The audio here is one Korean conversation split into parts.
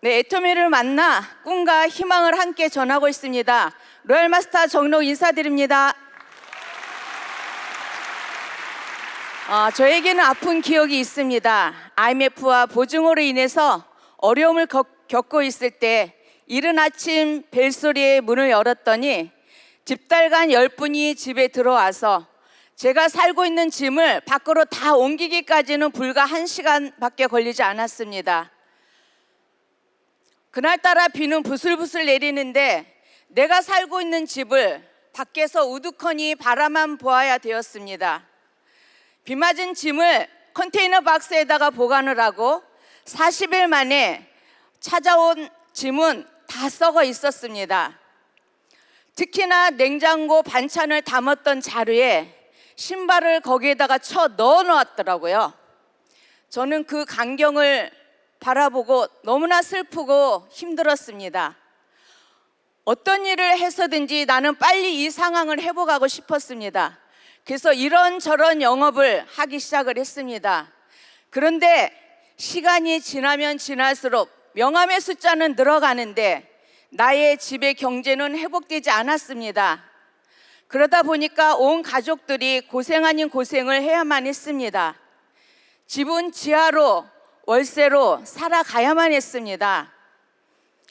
네, 애터미를 만나 꿈과 희망을 함께 전하고 있습니다. 로얄 마스터 정록 인사드립니다. 어, 저에게는 아픈 기억이 있습니다. IMF와 보증으로 인해서 어려움을 겪- 겪고 있을 때 이른 아침 벨소리에 문을 열었더니 집달간 열 분이 집에 들어와서 제가 살고 있는 짐을 밖으로 다 옮기기까지는 불과 한 시간밖에 걸리지 않았습니다. 그날따라 비는 부슬부슬 내리는데 내가 살고 있는 집을 밖에서 우두커니 바라만 보아야 되었습니다. 비 맞은 짐을 컨테이너 박스에다가 보관을 하고 40일 만에 찾아온 짐은 다 썩어 있었습니다. 특히나 냉장고 반찬을 담았던 자루에 신발을 거기에다가 쳐 넣어 놓았더라고요. 저는 그 광경을 바라보고 너무나 슬프고 힘들었습니다. 어떤 일을 해서든지 나는 빨리 이 상황을 회복하고 싶었습니다. 그래서 이런저런 영업을 하기 시작을 했습니다. 그런데 시간이 지나면 지날수록 명함의 숫자는 늘어가는데 나의 집의 경제는 회복되지 않았습니다. 그러다 보니까 온 가족들이 고생 아닌 고생을 해야만 했습니다. 집은 지하로 월세로 살아가야만 했습니다.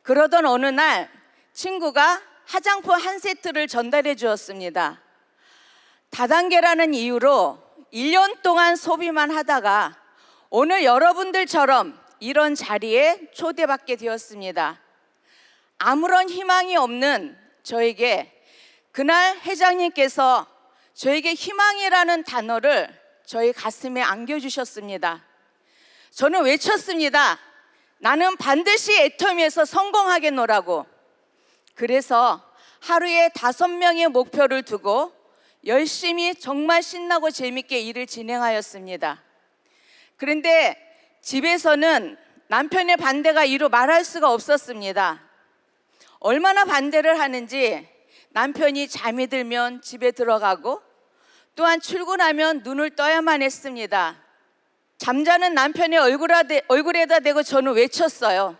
그러던 어느 날 친구가 화장품 한 세트를 전달해 주었습니다. 다단계라는 이유로 1년 동안 소비만 하다가 오늘 여러분들처럼 이런 자리에 초대받게 되었습니다. 아무런 희망이 없는 저에게 그날 회장님께서 저에게 희망이라는 단어를 저희 가슴에 안겨주셨습니다. 저는 외쳤습니다. 나는 반드시 애터미에서 성공하겠노라고. 그래서 하루에 다섯 명의 목표를 두고 열심히 정말 신나고 재밌게 일을 진행하였습니다. 그런데 집에서는 남편의 반대가 이루 말할 수가 없었습니다. 얼마나 반대를 하는지 남편이 잠이 들면 집에 들어가고 또한 출근하면 눈을 떠야만 했습니다. 잠자는 남편의 얼굴에, 얼굴에다 대고 저는 외쳤어요.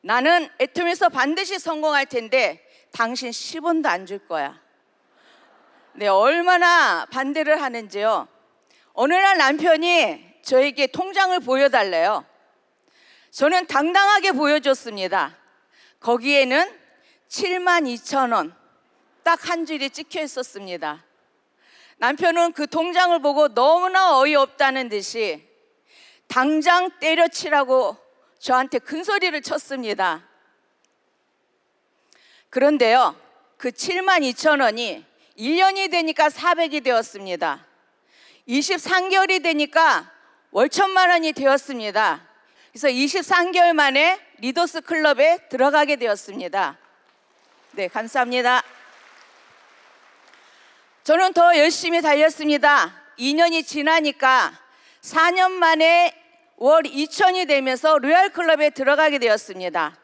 나는 애텀에서 반드시 성공할 텐데 당신 10원도 안 줄 거야. 네, 얼마나 반대를 하는지요. 어느 날 남편이 저에게 통장을 보여달래요. 저는 당당하게 보여줬습니다. 거기에는 7만 2천 원 딱 한 줄이 찍혀 있었습니다. 남편은 그 통장을 보고 너무나 어이없다는 듯이 당장 때려치라고 저한테 큰 소리를 쳤습니다. 그런데요, 그 7만 2천 원이 1년이 되니까 400이 되었습니다. 23개월이 되니까 월 천만 원이 되었습니다. 그래서 23개월 만에 리더스 클럽에 들어가게 되었습니다. 네, 감사합니다. 저는 더 열심히 달렸습니다. 2년이 지나니까 4년 만에 월 2천이 되면서 로얄 클럽에 들어가게 되었습니다.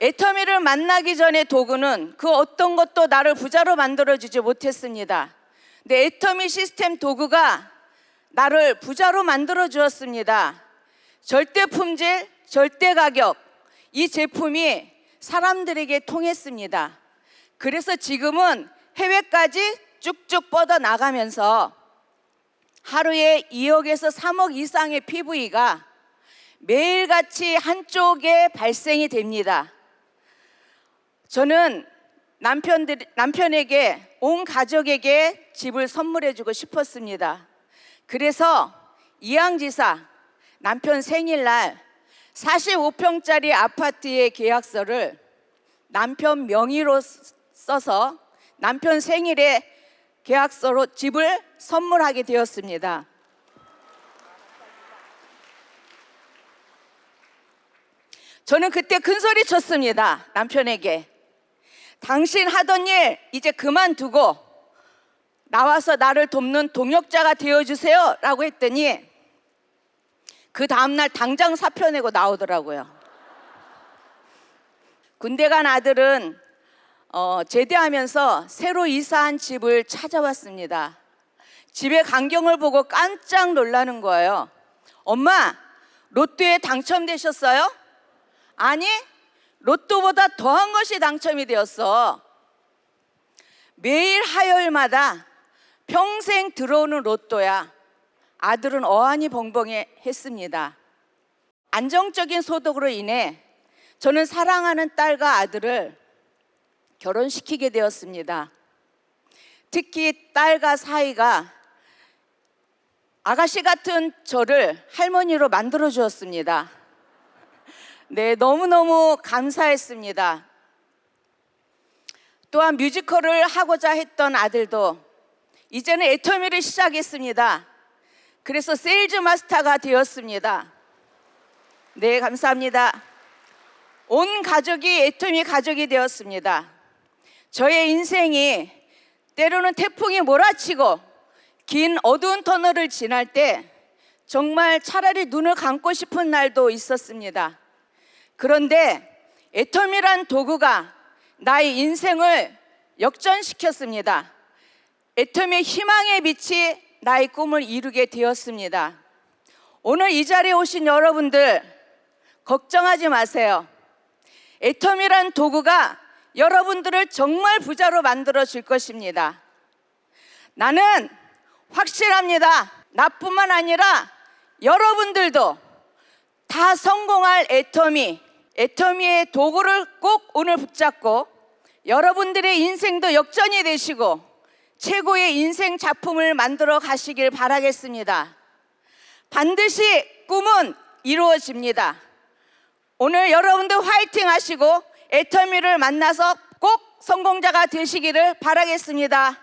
애터미를 만나기 전에 도구는 그 어떤 것도 나를 부자로 만들어주지 못했습니다. 근데 애터미 시스템 도구가 나를 부자로 만들어 주었습니다. 절대 품질, 절대 가격. 이 제품이 사람들에게 통했습니다. 그래서 지금은 해외까지 쭉쭉 뻗어 나가면서 하루에 2억에서 3억 이상의 PV가 매일같이 한쪽에 발생이 됩니다. 저는 남편들, 남편에게 온 가족에게 집을 선물해주고 싶었습니다. 그래서 이양지사 남편 생일날 45평짜리 아파트의 계약서를 남편 명의로 써서 남편 생일에 계약서로 집을 선물하게 되었습니다. 저는 그때 큰 소리 쳤습니다. 남편에게. 당신 하던 일 이제 그만두고 나와서 나를 돕는 동역자가 되어주세요. 라고 했더니 그 다음날 당장 사표 내고 나오더라고요. 군대 간 아들은 어, 제대하면서 새로 이사한 집을 찾아왔습니다. 집의 광경을 보고 깜짝 놀라는 거예요. 엄마, 로또에 당첨되셨어요? 아니, 로또보다 더한 것이 당첨이 되었어. 매일 화요일마다 평생 들어오는 로또야. 아들은 어안이 벙벙해 했습니다. 안정적인 소득으로 인해 저는 사랑하는 딸과 아들을 결혼시키게 되었습니다. 특히 딸과 사이가 아가씨 같은 저를 할머니로 만들어 주었습니다. 네, 너무너무 감사했습니다. 또한 뮤지컬을 하고자 했던 아들도 이제는 애터미를 시작했습니다. 그래서 세일즈 마스터가 되었습니다. 네, 감사합니다. 온 가족이 애터미 가족이 되었습니다. 저의 인생이 때로는 태풍이 몰아치고 긴 어두운 터널을 지날 때 정말 차라리 눈을 감고 싶은 날도 있었습니다. 그런데 애터미란 도구가 나의 인생을 역전시켰습니다. 애터미의 희망의 빛이 나의 꿈을 이루게 되었습니다. 오늘 이 자리에 오신 여러분들 걱정하지 마세요. 애터미란 도구가 여러분들을 정말 부자로 만들어 줄 것입니다. 나는 확실합니다. 나뿐만 아니라 여러분들도 다 성공할 애터미, 애터미의 도구를 꼭 오늘 붙잡고 여러분들의 인생도 역전이 되시고 최고의 인생 작품을 만들어 가시길 바라겠습니다. 반드시 꿈은 이루어집니다. 오늘 여러분들 화이팅 하시고 애터미를 만나서 꼭 성공자가 되시기를 바라겠습니다.